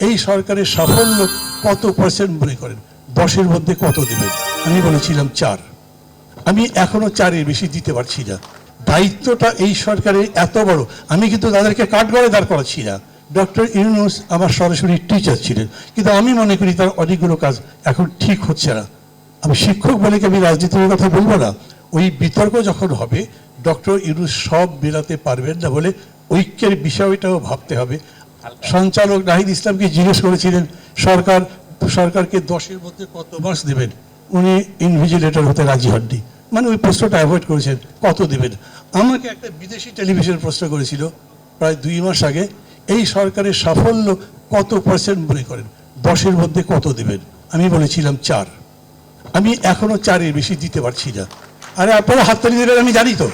এই সরকারের সাফল্য কত পার্সেন্ট মনে করেন? দশের মধ্যে কত দেবেন? আমি বলেছিলাম চার। আমি এখনও চারের বেশি দিতে পারছি না। দায়িত্বটা এই সরকারের এত বড়। আমি কিন্তু তাদেরকে কাঠগড়ে দাঁড় করাচ্ছি না। ডক্টর ইউনুস আমার সরাসরি টিচার ছিলেন। কিন্তু আমি মনে করি তার অনেকগুলো কাজ এখন ঠিক হচ্ছে না। আমি শিক্ষক বলে কি আমি রাজনীতির কথা বলব না? ওই বিতর্ক যখন হবে, ডক্টর ইউনুস সব মেলাতে পারবেন না বলে ঐক্যের বিষয়টাও ভাবতে হবে। সঞ্চালক নাহিদ ইসলামকে জিজ্ঞেস করেছিলেন, সরকার, সরকারকে দশের মধ্যে কত মাস দেবেন? উনি ইনভিজিলেটর হতে রাজি হননি। মানে ওই প্রশ্নটা অ্যাভয়েড করেছেন, কত দেবেন? আমাকে একটা বিদেশি টেলিভিশন প্রশ্ন করেছিল প্রায় দুই মাস আগে, এই সরকারের সাফল্য কত পার্সেন্ট মনে করেন? দশের মধ্যে কত দেবেন? আমি বলেছিলাম, চার। আমি এখনও চারের বেশি দিতে পারছি না। আরে, আপনারা হাততালি দেবেন, আমি জানি তো।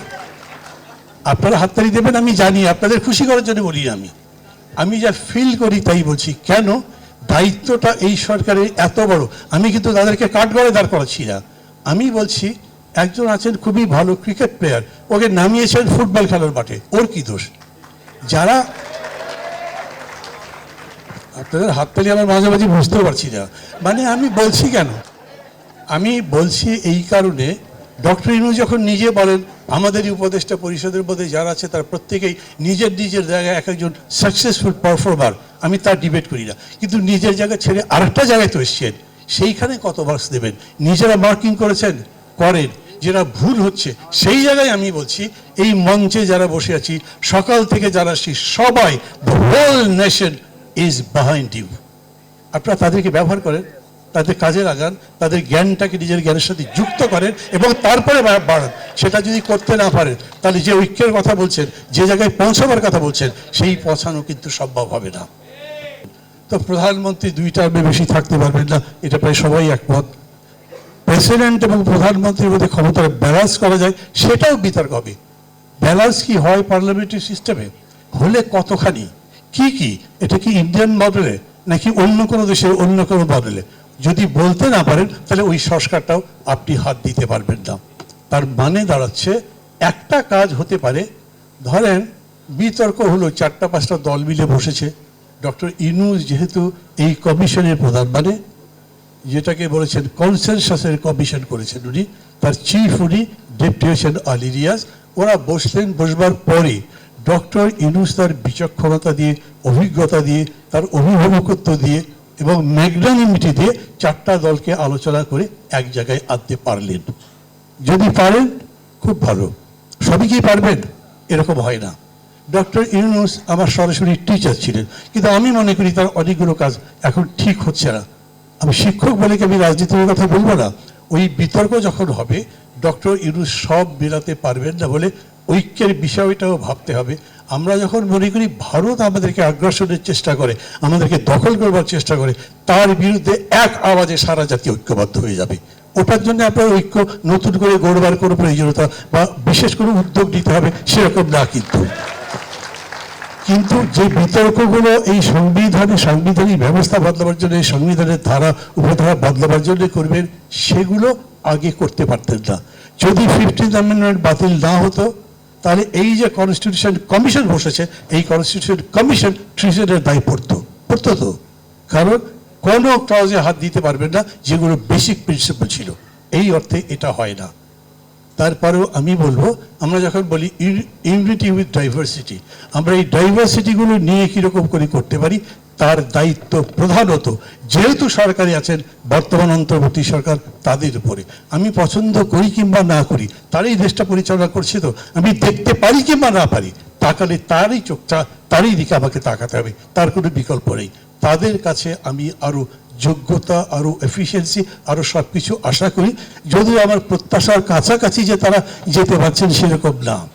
আপনারা হাততালি দেবেন, আমি জানি। আপনাদের খুশি করার জন্য বলি আমি। আমি যা ফিল করি তাই বলছি। কেন? দায়িত্বটা এই সরকারের এত বড়। আমি কিন্তু তাদেরকে কাঠগড়ে দাঁড় করাচ্ছি না। আমি বলছি, একজন আছেন খুবই ভালো ক্রিকেট প্লেয়ার ওকে নামিয়েছেন ফুটবল খেলার মাঠে। ওর কি দোষ? যারা আপনাদের হাততালি আমার মাঝে মাঝে বুঝতেও পারছি না। মানে আমি বলছি কেন? আমি বলছি এই কারণে, ডক্টর ইনু যখন নিজে বলেন আমাদেরই উপদেষ্টা পরিষদের মধ্যে যারা আছে, তারা প্রত্যেকেই নিজের নিজের জায়গায় এক একজন সাকসেসফুল পারফর্মার আমি তার ডিবেট করি না। কিন্তু নিজের জায়গা ছেড়ে আরেকটা জায়গায় তো এসছেন। সেইখানে কত মার্কস দেবেন? নিজেরা মার্কিং করেছেন? করেন। যেটা ভুল হচ্ছে, সেই জায়গায় আমি বলছি, এই মঞ্চে যারা বসে আছি, সকাল থেকে যারা আছি সবাই the whole nation is behind you আপনারা তাদেরকে ব্যবহার করেন? তাদের কাজে লাগান, তাদের জ্ঞানটাকে নিজের জ্ঞানের সাথে যুক্ত করেন এবং তারপরে বাড়ান। সেটা যদি করতে না পারেন, তাহলে যে ঐক্যের কথা বলছেন, যে জায়গায় পৌঁছাবার কথা বলছেন, সেই পৌঁছানো কিন্তু সম্ভব হবে না। তো প্রধানমন্ত্রী দুই টার্মে বেশি থাকতে পারবেন না, এটা প্রায় সবাই একমত। প্রেসিডেন্ট এবং প্রধানমন্ত্রীর মধ্যে ক্ষমতার ব্যালেন্স করা যায়, সেটাও বিতর্ক হবে। ব্যালান্স কি হয় পার্লামেন্টারি সিস্টেমে হলে কতখানি? কি কি? এটা কি ইন্ডিয়ান মডেলে নাকি অন্য কোনো দেশের অন্য কোনো মডেলে যদি বলতে না পারেন, তাহলে ওই সংস্কারটাও আপনি হাত দিতে পারবেন না। তার মানে দাঁড়াচ্ছে, একটা কাজ হতে পারে। ধরেন, বিতর্ক হলো, চারটা পাঁচটা দল মিলে বসেছে। ডক্টর ইনুস যেহেতু এই কমিশনের প্রধান মানে যেটাকে বলেছেন কনসেনসাসের কমিশন করেছেন উনি, তার চিফ উনি ডেপুটেশন আলিরিয়াস, ওরা বসলেন, বসবার পরে ডক্টর ইনুস তার বিচক্ষণতা দিয়ে, অভিজ্ঞতা দিয়ে, তার অভিভাবকত্ব দিয়ে এবং ম্যাগনানিমিটি দিয়ে চারটা দলকে আলোচনা করে এক জায়গায় আনতে পারলেন। যদি পারেন, খুব ভালো। সবই কি পারবেন? এরকম হয় না। ডক্টর ইউনুস আমার সরাসরি টিচার ছিলেন, কিন্তু আমি মনে করি তার অনেকগুলো কাজ এখন ঠিক হচ্ছে না। আমি শিক্ষক বলে কি আমি রাজনীতির কথা বলব না? ওই বিতর্ক যখন হবে, ডক্টর ইউনুস সব মেলাতে পারবেন না বলে ঐক্যের বিষয়টাও ভাবতে হবে। আমরা যখন মনে করি ভারত আমাদেরকে আগ্রাসনের চেষ্টা করে, আমাদেরকে দখল করবার চেষ্টা করে, তার বিরুদ্ধে এক আওয়াজে সারা জাতি ঐক্যবদ্ধ হয়ে যাবে। ওটার জন্য আপনার ঐক্য নতুন করে গড়বার কোনো প্রয়োজনীয়তা বা বিশেষ কোনো উদ্যোগ নিতে হবে সেরকম না কিন্তু। কিন্তু যে বিতর্কগুলো এই সংবিধানে, সাংবিধানিক ব্যবস্থা বদলাবার জন্য, এই সংবিধানের ধারা, উপধারা বদলাবার জন্য করবেন, সেগুলো আগে করতে পারতেন না। যদি ফিফটিন্থ অ্যামেন্ডমেন্ট বাতিল না হতো তাহলে এই যে কনস্টিটিউশন কমিশন বসেছে, এই কনস্টিটিউশন কমিশন ট্রিজেন্টের দায় পড়তো পড়তো তো। কারণ কোনো ক্লাউজে হাত দিতে পারবেন না, যেগুলো বেসিক প্রিন্সিপাল ছিল। এই অর্থে এটা হয় না। তারপরেও আমি বলব, আমরা যখন বলি ইউনিটি উইথ ডাইভার্সিটি, আমরা এই ডাইভার্সিটিগুলো নিয়ে কীরকম করে করতে পারি? তার দায়িত্ব প্রধানত যেহেতু সরকারি আছেন, বর্তমান অন্তর্বর্তী সরকার তাদের উপরে। আমি পছন্দ করি কিংবা না করি, তারই দেশটা পরিচালনা করছে তো। আমি দেখতে পারি কিংবা না পারি, তাকালে তারই চোখটা, তারই দিকে আমাকে তাকাতে হবে, তার কোনো বিকল্প নেই। তাদের কাছে আমি আরও যোগ্যতা আরও এফিসিয়েন্সি আরও সব কিছু আশা করি। যদিও আমার প্রত্যাশার কাছাকাছি যে তারা যেতে পারছেন সেরকম না।